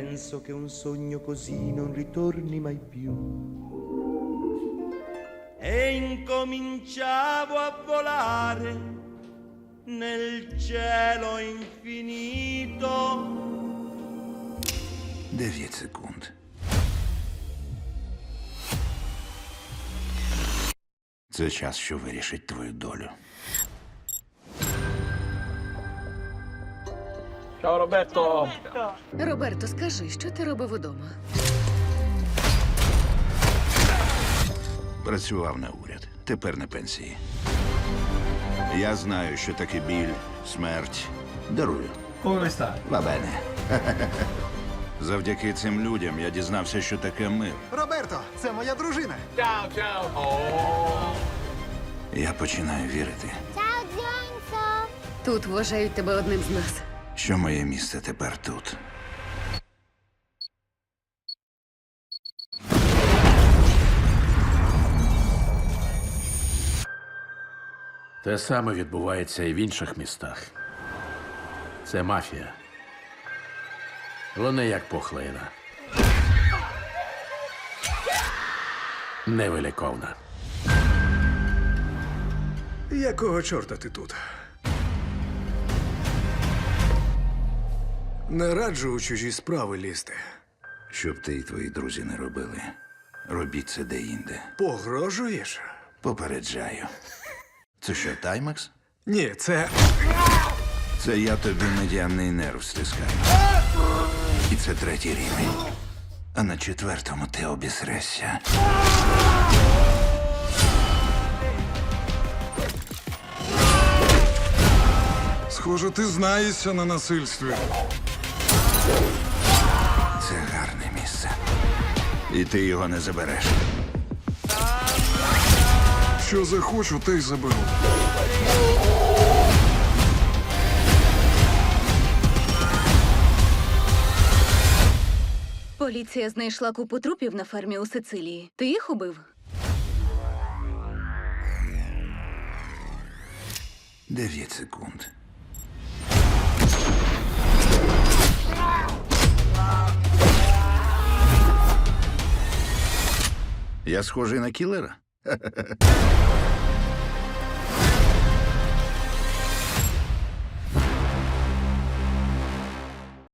penso che un sogno così non ritorni mai più. E incominciavo a volare nel cielo infinito. 9 секунд. Це час, що вирішить твою долю. Ciao Roberto! Роберто, скажи, що ти робив удома? Працював на уряд. Тепер на пенсії. Я знаю, що таке біль, смерть. Дарую. Come stai? Бабене. Завдяки цим людям я дізнався, що таке мир. Роберто, це моя дружина. Ciao, ciao! Oh. Я починаю вірити! Тут вважають тебе одним з нас. Що моє місце тепер тут. Те саме відбувається і в інших містах. Це мафія. Вони як пухлина. Невиліковна. Якого чорта ти тут? Не раджу у чужі справи лізти. Щоб ти і твої друзі не робили. Робіть це де-інде. Погрожуєш? Попереджаю. Це що, Таймакс? Ні, це. Це я тобі медіанний нерв стискаю. І це третій рівень. А на четвертому ти обісрешся. Схоже, ти знаєшся на насильстві. Це гарне місце. І ти його не забереш. Що захочу, те й заберу. Поліція знайшла купу трупів на фермі у Сицилії. Ти їх убив? Дев'ять секунд. Я схожий на кілера?